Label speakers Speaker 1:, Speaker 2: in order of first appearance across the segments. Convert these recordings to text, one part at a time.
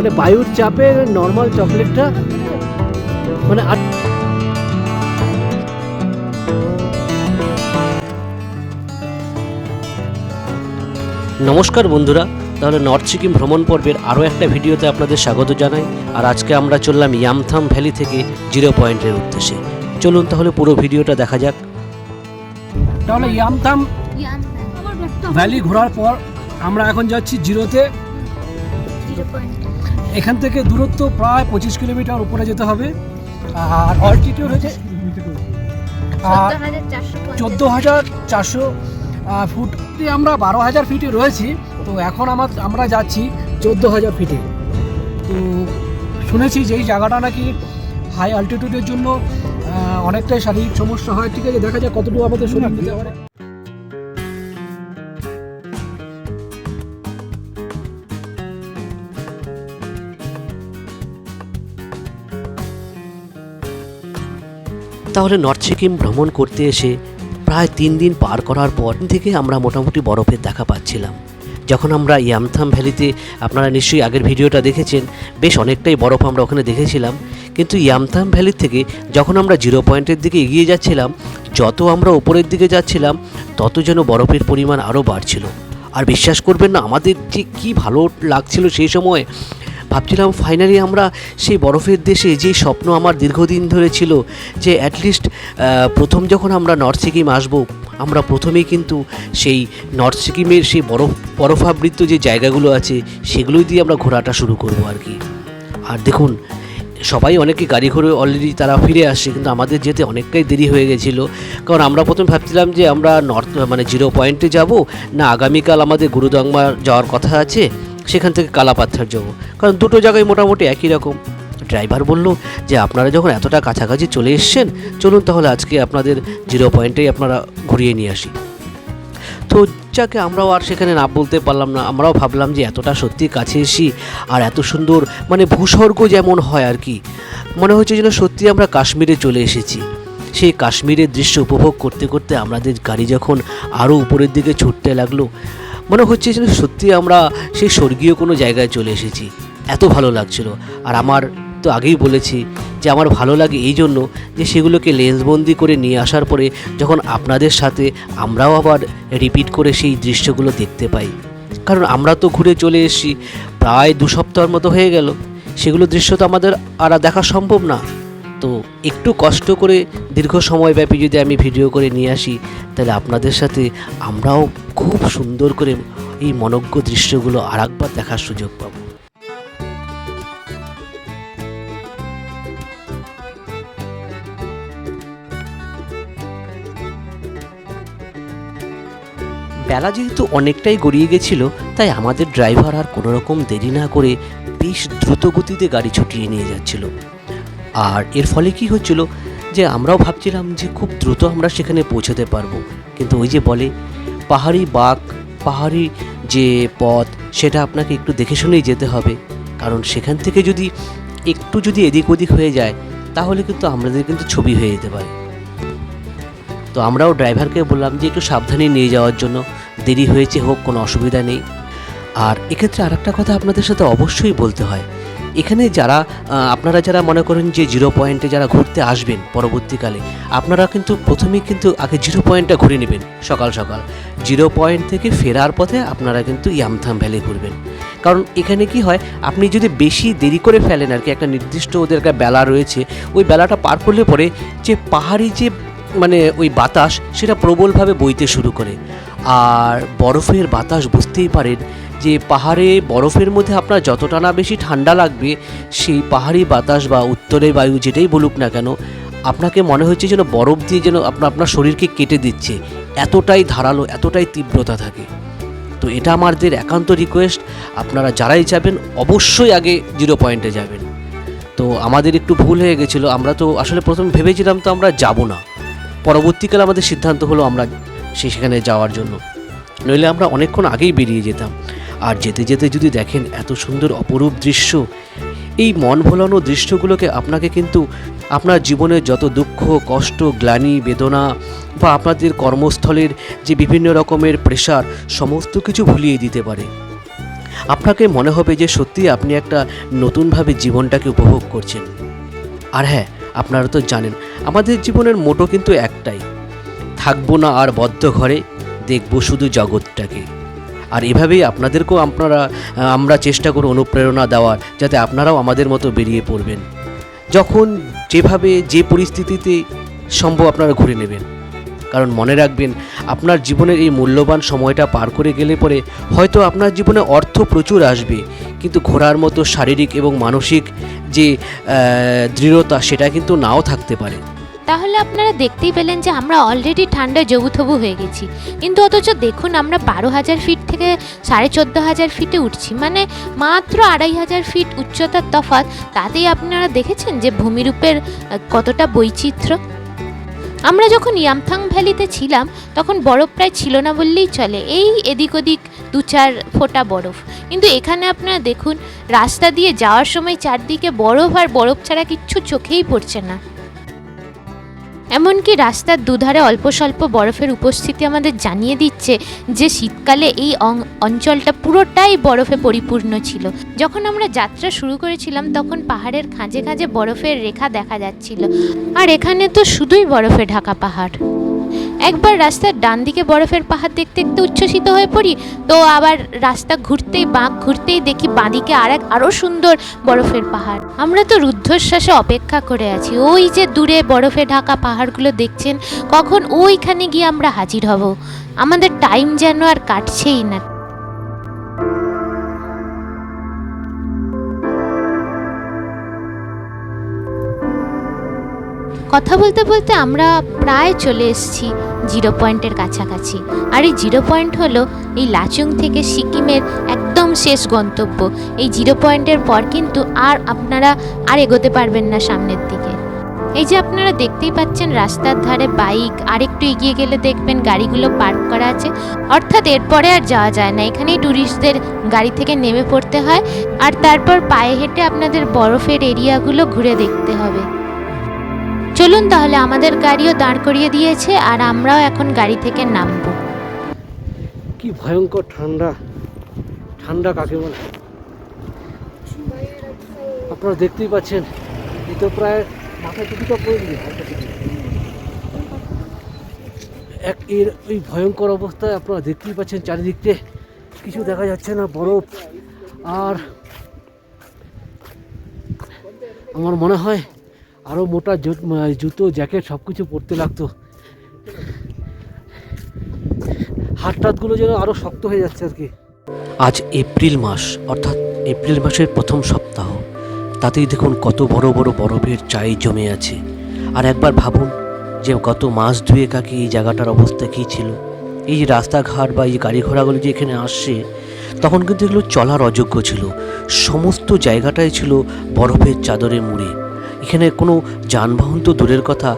Speaker 1: মানে বায়ুর চাপে নর্মাল চকলেটটা মানে আর নমস্কার বন্ধুরা তাহলে নর্থ সিকিম ভ্রমণ পর্বের আরও একটা ভিডিওতে আপনাদের স্বাগত জানাই। আর আজকে আমরা চললাম ইয়ামথাম ভ্যালি থেকে জিরো পয়েন্টের উদ্দেশ্যে। চলুন তাহলে পুরো ভিডিওটা দেখা যাক। তাহলে ইয়ামথাম ভ্যালি ঘোরার পর আমরা এখন যাচ্ছি জিরোতে। এখান থেকে দূরত্ব প্রায় পঁচিশ কিলোমিটার উপরে যেতে হবে। আর অল্টিটিউড হচ্ছে আর চোদ্দ হাজার চারশো ফুট আমরা বারো হাজার ফিটে রয়েছি। তো এখন আমার, আমরা যাচ্ছি চোদ্দ হাজার ফিটে তো শুনেছি যে এই জায়গাটা নাকি হাই অল্টিটিউডের জন্য অনেকটাই শারীরিক সমস্যা হয়। ঠিক আছে, দেখা যায় কতটুকু আমাদের দিতে পারে। তাহলে নর্থ সিকিম ভ্রমণ করতে এসে প্রায় তিন দিন পার করার পর থেকে আমরা মোটামুটি বরফের দেখা পাচ্ছিলাম। যখন আমরা ইয়ামথাম ভ্যালিতে আপনারা নিশ্চয়ই আগের ভিডিওটা দেখেছেন, বেশ অনেকটাই বরফ আমরা ওখানে দেখেছিলাম। কিন্তু ইয়ামথাম ভ্যালির থেকে যখন আমরা জিরো পয়েন্টের দিকে এগিয়ে যাচ্ছিলাম, যত আমরা ওপরের দিকে যাচ্ছিলাম, তত যেন বরফের পরিমাণ আরও বাড়ছিল। আর বিশ্বাস করবেন না, আমাদের যে কী ভালো লাগছিল সেই সময় ভাবছিলাম ফাইনালি আমরা সেই বরফের দেশে যে স্বপ্ন আমার দীর্ঘদিন ধরে ছিল যে অ্যাটলিস্ট প্রথম যখন আমরা নর্থ সিকিম আসব, আমরা প্রথমেই কিন্তু সেই নর্থ সিকিমের সেই বরফ, বরফাবৃত যে জায়গাগুলো আছে, সেগুলোই দিয়ে আমরা ঘোরাটা শুরু করব আর কি। আর দেখুন, সবাই অনেকে গাড়ি করে অলরেডি তারা ফিরে আসছে কিন্তু আমাদের যেতে অনেকটাই দেরি হয়ে গেছিল। কারণ আমরা প্রথম ভাবছিলাম যে আমরা নর্থ মানে জিরো পয়েন্টে যাব, না আগামীকাল আমাদের গুরুদংমা যাওয়ার কথা আছে, সেখান থেকে কালাপাত্থার যাব। কারণ দুটো জায়গায় মোটামুটি একই রকম। ড্রাইভার বলল যে আপনারা যখন এতটা কাছাকাছি চলে এসছেন, চলুন তাহলে আজকে আপনাদের জিরো পয়েন্টেই আপনারা ঘুরিয়ে নিয়ে আসি। তো যাকে আমরাও আর সেখানে না বলতে পারলাম না, আমরাও ভাবলাম যে এতটা সত্যি কাছে এসি আর এত সুন্দর মানে ভূস্বর্গ যেমন হয় আর কি। মনে হচ্ছে যেন সত্যি আমরা কাশ্মীরে চলে এসেছি। সেই কাশ্মীরের দৃশ্য উপভোগ করতে করতে আমাদের গাড়ি যখন আরও উপরের দিকে ছুটতে লাগল, মনে হচ্ছে যেন সত্যি আমরা সেই স্বর্গীয় কোনো জায়গায় চলে এসেছি। এত ভালো লাগছিল। আর আমার তো আগেই বলেছি যে আমার ভালো লাগে এই জন্য যে সেগুলোকে লেন্সবন্দি করে নিয়ে আসার পরে যখন আপনাদের সাথে আমরাও আবার রিপিট করে সেই দৃশ্যগুলো দেখতে পাই। কারণ আমরা তো ঘুরে চলে এসেছি, প্রায় দু সপ্তাহের মতো হয়ে গেল। সেগুলো দৃশ্য তো আমাদের আর দেখা সম্ভব না। তো একটু কষ্ট করে দীর্ঘ সময়ব্যাপী যদি আমি ভিডিও করে নিয়ে আসি, তাহলে আপনাদের সাথে আমরাও খুব সুন্দর করে এই মনজ্ঞ দৃশ্যগুলো আরেকবার দেখার সুযোগ পাবো। বেলা যেহেতু অনেকটাই গড়িয়ে গেছিল, তাই আমাদের ড্রাইভার আর কোনো রকম দেরি না করে বেশ দ্রুত গতিতে গাড়ি ছুটিয়ে নিয়ে যাচ্ছিল। আর এর ফলে কি হচ্ছিল যে আমরাও ভাবছিলাম যে খুব দ্রুত আমরা সেখানে পৌঁছাতে পারব। কিন্তু ওই যে বলে, পাহাড়ি বাঘ, পাহাড়ি যে পথ, সেটা আপনাকে একটু দেখে শুনেই যেতে হবে। কারণ সেখান থেকে যদি একটু যদি এদিক ওদিক হয়ে যায়, তাহলে কিন্তু আমাদের কিন্তু ছবি হয়ে যেতে পারে। তো আমরাও ড্রাইভারকে বললাম যে একটু সাবধানে নিয়ে যাওয়ার জন্য। দেরি হয়েছে হোক, কোনো অসুবিধা নেই। আর এক্ষেত্রে আর একটা কথা আপনাদের সাথে অবশ্যই বলতে হয়। এখানে যারা আপনারা যারা মনে করেন যে জিরো পয়েন্টে যারা ঘুরতে আসবেন পরবর্তীকালে, আপনারা কিন্তু প্রথমেই কিন্তু আগে জিরো পয়েন্টটা ঘুরে নেবেন সকাল সকাল। জিরো পয়েন্ট থেকে ফেরার পথে আপনারা কিন্তু ইয়ামথাম ভ্যালি ঘুরবেন। কারণ এখানে কি হয়, আপনি যদি বেশি দেরি করে ফেলেন আর কি, একটা নির্দিষ্ট ওদের একটা বেলা রয়েছে, ওই বেলাটা পার করলে পরে যে পাহাড়ি যে মানে ওই বাতাস, সেটা প্রবলভাবে বইতে শুরু করে। আর বরফের বাতাস বুঝতেই পারেন যে পাহাড়ে বরফের মধ্যে আপনার যতটা না বেশি ঠান্ডা লাগবে, সেই পাহাড়ি বাতাস বা উত্তরের বায়ু যেটাই বলুক না কেন, আপনাকে মনে হচ্ছে যেন বরফ দিয়ে যেন আপনার আপনার শরীরকে কেটে দিচ্ছে। এতটাই ধারালো, এতটাই তীব্রতা থাকে। তো এটা আমাদের একান্ত রিকোয়েস্ট আপনারা যারাই যাবেন, অবশ্যই আগে জিরো পয়েন্টে যাবেন। তো আমাদের একটু ভুল হয়ে গেছিল, আমরা তো আসলে প্রথম ভেবেছিলাম তো আমরা যাব না। পরবর্তীকালে আমাদের সিদ্ধান্ত হলো আমরা সে- সেখানে যাওয়ার জন্য। নইলে আমরা অনেকক্ষণ আগেই বেরিয়ে যেতাম। আর যেতে যেতে যদি দেখেন এত সুন্দর অপরূপ দৃশ্য, এই মন ভোলানো দৃশ্যগুলোকে আপনাকে কিন্তু আপনার জীবনের যত দুঃখ, কষ্ট, গ্লানি, বেদনা বা আপনাদের কর্মস্থলের যে বিভিন্ন রকমের প্রেশার, সমস্ত কিছু ভুলিয়ে দিতে পারে। আপনাকে মনে হবে যে সত্যি আপনি একটা নতুনভাবে জীবনটাকে উপভোগ করছেন। আর হ্যাঁ আপনারা তো জানেন, আমাদের জীবনের মোটো কিন্তু একটাই। থাকব না আর বদ্ধ ঘরে, দেখব শুধু জগৎটাকে। আর এভাবেই আপনাদেরকেও আপনারা, আমরা চেষ্টা করব অনুপ্রেরণা দেওয়ার, যাতে আপনারাও আমাদের মতো বেরিয়ে পড়বেন। যখন যেভাবে যে পরিস্থিতিতে সম্ভব আপনারা ঘুরে নেবেন। কারণ মনে রাখবেন, আপনার জীবনের এই মূল্যবান সময়টা পার করে গেলে পরে হয়তো আপনার জীবনে অর্থ প্রচুর আসবে। কিন্তু ঘোরার মতো শারীরিক এবং মানসিক যে দৃঢ়তা, সেটা কিন্তু নাও থাকতে পারে।
Speaker 2: তাহলে আপনারা দেখতেই পেলেন যে আমরা অলরেডি ঠান্ডায় জবুথবু হয়ে গেছি। কিন্তু অথচ দেখুন আমরা বারো হাজার ফিট থেকে সাড়ে চোদ্দ হাজার ফিটে উঠছি। মানে মাত্র আড়াই হাজার ফিট উচ্চতার তফাৎ, তাতেই আপনারা দেখেছেন যে ভূমিরূপের কতটা বৈচিত্র্য? আমরা যখন ইয়ামথাং ভ্যালিতে ছিলাম, তখন বরফ প্রায় ছিল না বললেই চলে। এই এদিক ওদিক দু চার ফোঁটা বরফ। কিন্তু এখানে আপনারা দেখুন, রাস্তা দিয়ে যাওয়ার সময় চারদিকে বরফ আর বরফ ছাড়া কিচ্ছু চোখেই পড়ছে না। এমনকি রাস্তার দুধারে অল্প স্বল্প বরফের উপস্থিতি আমাদের জানিয়ে দিচ্ছে যে শীতকালে এই অঞ্চলটা পুরোটাই বরফে পরিপূর্ণ ছিল। যখন আমরা যাত্রা শুরু করেছিলাম তখন পাহাড়ের খাঁজে খাঁজে বরফের রেখা দেখা যাচ্ছিল। আর এখানে তো শুধুই বরফে ঢাকা পাহাড়। একবার রাস্তার ডান দিকে বরফের পাহাড় দেখতে দেখতে উচ্ছ্বসিত হয়ে পড়ি, তো আবার রাস্তা ঘুরতেই, বাঁক ঘুরতেই দেখি বাঁদিকে আর এক আরও সুন্দর বরফের পাহাড়। আমরা তো রুদ্ধশ্বাসে অপেক্ষা করে আছি। ওই যে দূরে বরফে ঢাকা পাহাড়গুলো দেখছেন, কখন ওইখানে গিয়ে আমরা হাজির হব? আমাদের টাইম যেন আর কাটছেই না। কথা বলতে বলতে আমরা প্রায় চলে এসেছি জিরো পয়েন্টের কাছাকাছি। আর এই জিরো পয়েন্ট হলো এই লাচুং থেকে সিকিমের একদম শেষ গন্তব্য। এই জিরো পয়েন্টের পর কিন্তু আর আপনারা আর এগোতে পারবেন না সামনের দিকে। এই যে আপনারা দেখতেই পাচ্ছেন রাস্তার ধারে বাইক আর একটু এগিয়ে গেলে দেখবেন গাড়িগুলো পার্ক করা আছে। অর্থাৎ এরপরে আর যাওয়া যায় না। এখানেই ট্যুরিস্টদের গাড়ি থেকে নেমে পড়তে হয়। আর তারপর পায়ে হেঁটে আপনাদের বরফের এরিয়াগুলো ঘুরে দেখতে হবে। চলুন তাহলে আমাদের গাড়িও দাঁড় করিয়ে দিয়েছে আর আমরাও এখন গাড়ি থেকে নামবো।
Speaker 1: কি ভয়ঙ্কর ঠান্ডা। ঠান্ডা কাকে বলে আপনারা দেখতেই পাচ্ছেন এই তো প্রায় মাথা টুপিটা পড়ে। এক এর ওই ভয়ঙ্কর অবস্থায় আপনারা দেখতেই পাচ্ছেন চারিদিকতে কিছু দেখা যাচ্ছে না, বরফ। আর আমার মনে হয় আরও মোটা জুতো জ্যাকেট সব কিছু পরতে লাগতো। হাত টাতগুলো যেন আরও শক্ত হয়ে যাচ্ছে আর কি আজ এপ্রিল মাস, অর্থাৎ এপ্রিল মাসের প্রথম সপ্তাহ। তাতেই দেখুন কত বড় বড় বরফের চাই জমে আছে। আর একবার ভাবুন যে গত মাস দুয়েক আগে এই জায়গাটার অবস্থা কী ছিল। এই যে রাস্তাঘাট বা এই গাড়ি ঘোড়াগুলো যে এখানে আসছে, তখন কিন্তু এগুলো চলার অযোগ্য ছিল। সমস্ত জায়গাটাই ছিল বরফের চাদরে মুড়ে। এখানে কোনো যানবাহন তো দূরের কথা।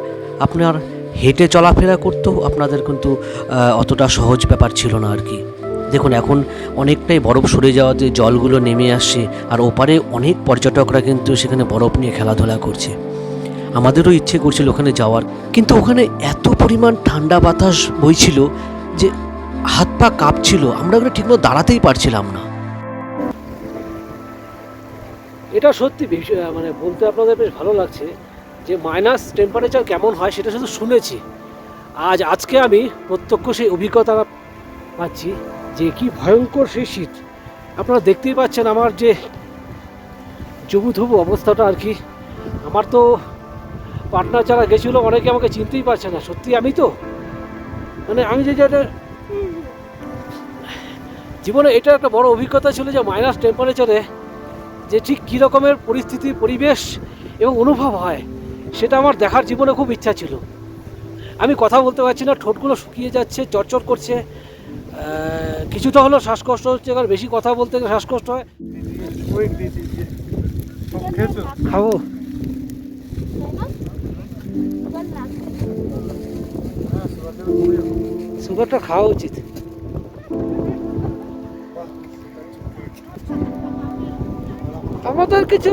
Speaker 1: আপনার হেঁটে চলাফেরা করতেও আপনাদের কিন্তু অতটা সহজ ব্যাপার ছিল না আর কি দেখুন, এখন অনেকটাই বরফ সরে যাওয়াতে জলগুলো নেমে আসছে, আর ওপারে অনেক পর্যটকরা কিন্তু সেখানে বরফ নিয়ে খেলাধুলা করছে। আমাদেরও ইচ্ছে করছিল ওখানে যাওয়ার, কিন্তু ওখানে এত পরিমাণ ঠান্ডা বাতাস বইছিল যে হাত পা কাঁপছিল। আমরা ওখানে ঠিকমতো দাঁড়াতেই পারছিলাম না। এটা সত্যি মানে বলতে আপনাদের বেশ ভালো লাগছে যে মাইনাস টেম্পারেচার কেমন হয় সেটা শুধু শুনেছি। আজ, আজকে আমি প্রত্যক্ষ সেই অভিজ্ঞতা পাচ্ছি যে কি ভয়ঙ্কর সেই শীত। আপনারা দেখতেই পাচ্ছেন আমার যে জবুথবু অবস্থাটা আর কি। আমার তো পার্টনার যারা গেছিল, অনেকে আমাকে চিনতেই পারছে না, সত্যি আমি তো? মানে আমি যে যেটা জীবনে এটা একটা বড় অভিজ্ঞতা ছিল যে মাইনাস টেম্পারেচারে যে ঠিক কী রকমের পরিস্থিতি, পরিবেশ এবং অনুভব হয়, সেটা আমার দেখার জীবনে খুব ইচ্ছা ছিল। আমি কথা বলতে পারছি না, ঠোঁটগুলো শুকিয়ে যাচ্ছে, চটচট করছে। কিছুটা হলেও শ্বাসকষ্ট হচ্ছে কারণ বেশি কথা বলতে গেলে শ্বাসকষ্ট হয়। খাব? সুগারটা খাওয়া উচিত। আমাদের কিছু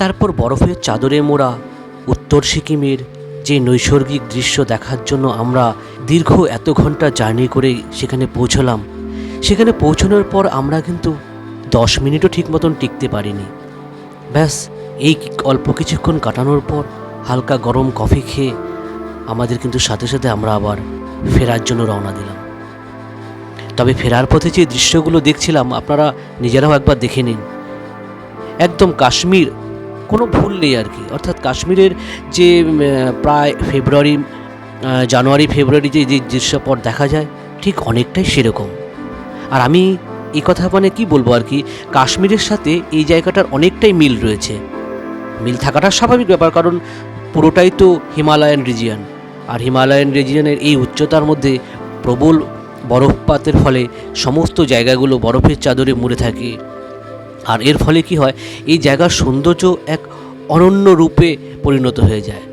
Speaker 1: তারপর বরফের চাদরে মোড়া, উত্তর সিকিমের যে নৈসর্গিক দৃশ্য দেখার জন্য আমরা দীর্ঘ এত ঘণ্টা জার্নি করে সেখানে পৌঁছলাম। সেখানে পৌঁছানোর পর আমরা কিন্তু দশ মিনিটও ঠিক মতন টিকতে পারিনি। ব্যাস, এই অল্প কিছুক্ষণ কাটানোর পর হালকা গরম কফি খেয়ে আমাদের কিন্তু সাথে সাথে আমরা আবার ফেরার জন্য রওনা দিলাম। তবে ফেরার পথে যে দৃশ্যগুলো দেখছিলাম, আপনারা নিজেরাও একবার দেখে নিন। একদম কাশ্মীর, কোনো ভুল নেই আর কি। অর্থাৎ কাশ্মীরের যে প্রায় ফেব্রুয়ারি জানুয়ারি, ফেব্রুয়ারি যে যে দৃশ্যপট দেখা যায়, ঠিক অনেকটাই সেরকম। আর আমি এই কথা মানে কি বলব আর কি? কাশ্মীরের সাথে এই জায়গাটার অনেকটাই মিল রয়েছে। মিল থাকাটা স্বাভাবিক ব্যাপার কারণ পুরোটাই তো হিমালয়ান রিজিয়ন আর হিমালয়ান রিজিয়নের এই উচ্চতার মধ্যে প্রবল বরফপাতের ফলে সমস্ত জায়গাগুলো বরফের চাদরে মুড়ে থাকে। আর এর ফলে কি হয়, এই জায়গার সৌন্দর্য এক অনন্য রূপে পরিণত হয়ে যায়।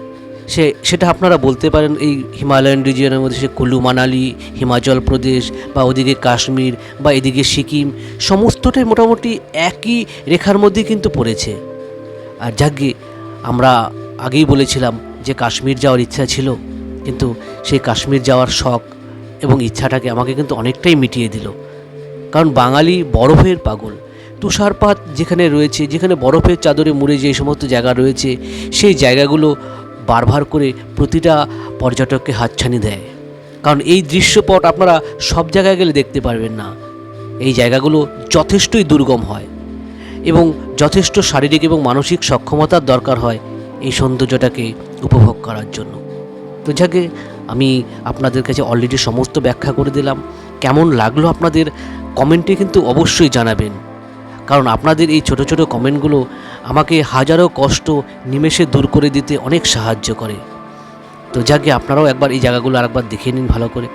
Speaker 1: সে, সেটা আপনারা বলতে পারেন এই হিমালয়ান রিজিয়নের মধ্যে সে কুলু, মানালি, হিমাচল প্রদেশ বা ওদিকে কাশ্মীর বা এদিকে সিকিম, সমস্তটাই মোটামুটি একই রেখার মধ্যে কিন্তু পড়েছে। আর যাকে আমরা আগেই বলেছিলাম যে কাশ্মীর যাওয়ার ইচ্ছা ছিল, কিন্তু সেই কাশ্মীর যাওয়ার শখ এবং ইচ্ছাটাকে আমাকে কিন্তু অনেকটাই মিটিয়ে দিল। কারণ বাঙালি বরফের পাগল। তুষারপাত যেখানে রয়েছে, যেখানে বরফের চাদরে মুড়ে যে সমস্ত জায়গা রয়েছে, সেই জায়গাগুলো বারবার করে প্রতিটা পর্যটককে হাতছানি দেয়। কারণ এই দৃশ্যপট আপনারা সব জায়গায় গেলে দেখতে পারবেন না। এই জায়গাগুলো যথেষ্টই দুর্গম হয় এবং যথেষ্ট শারীরিক এবং মানসিক সক্ষমতার দরকার হয় এই সৌন্দর্যটাকে উপভোগ করার জন্য। তো যাকে আমি আপনাদের কাছে অলরেডি সমস্ত ব্যাখ্যা করে দিলাম। কেমন লাগল আপনাদের? কমেন্টে কিন্তু অবশ্যই জানাবেন। কারণ আপনাদের এই ছোট ছোট কমেন্টগুলো আমাকে হাজারো কষ্ট নিমেষে দূর করে দিতে অনেক সাহায্য করে। তো যাকে আপনারাও একবার এই জায়গাগুলো আরেকবার দেখে নিন ভালো করে।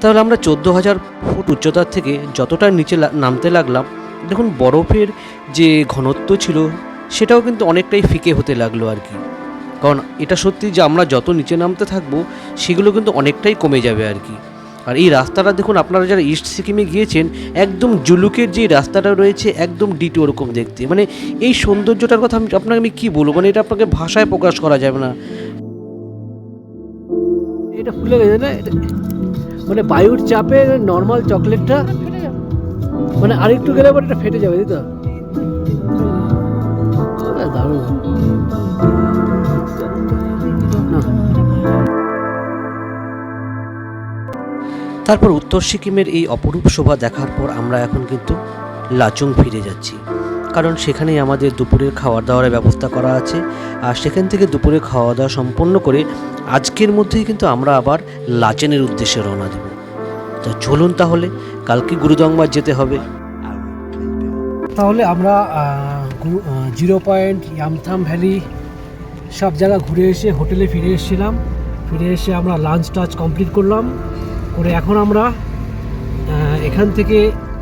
Speaker 1: তাহলে আমরা চোদ্দ হাজার ফুট উচ্চতার থেকে যতটা নিচে নামতে লাগলাম, দেখুন বরফের যে ঘনত্ব ছিল, সেটাও কিন্তু অনেকটাই ফিকে হতে লাগল আর কি। কারণ এটা সত্যি যে আমরা যত নিচে নামতে থাকব, সেগুলো কিন্তু অনেকটাই কমে যাবে আর কি। আর এই রাস্তাটা দেখুন, আপনারা যারা ইস্ট সিকিমে গিয়েছেন, একদম জুলুকের যে রাস্তাটা রয়েছে, একদম ডিটো ওরকম দেখতে। মানে এই সৌন্দর্যটার কথা আমি আপনাকে আমি কী বলব? মানে এটা আপনাকে ভাষায় প্রকাশ করা যাবে না। এটা ফুলে গেছে না মানে বায়ুর চাপে নর্মাল চকলেটটা মানে আরেকটু গেলে পর এটা ফেটে যাবে, তাই তো? দারুণ। তারপর উত্তর সিকিমের এই অপরূপ শোভা দেখার পর আমরা এখন কিন্তু লাচুং ফিরে যাচ্ছি। কারণ সেখানেই আমাদের দুপুরের খাওয়ার দাওয়ার ব্যবস্থা করা আছে। আর সেখান থেকে দুপুরে খাওয়া দাওয়া সম্পন্ন করে আজকের মধ্যেই কিন্তু আমরা আবার লাচেনের উদ্দেশ্যে রওনা দেব। তো চলুন তাহলে, কালকে গুরুদংবার যেতে হবে। তাহলে আমরা জিরো পয়েন্ট ইয়ামথাম ভ্যালি, সব জায়গা ঘুরে এসে হোটেলে ফিরে এসেছিলাম। ফিরে এসে আমরা লাঞ্চ টাচ কমপ্লিট করলাম। করে এখন আমরা এখান থেকে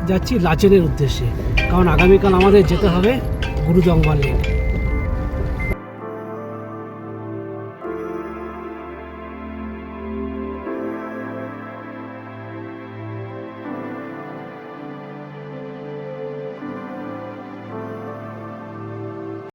Speaker 1: যাচ্ছি লাচেনের উদ্দেশ্যে। কারণ আগামীকাল আমাদের যেতে হবে গুরুজঙ্গল লেক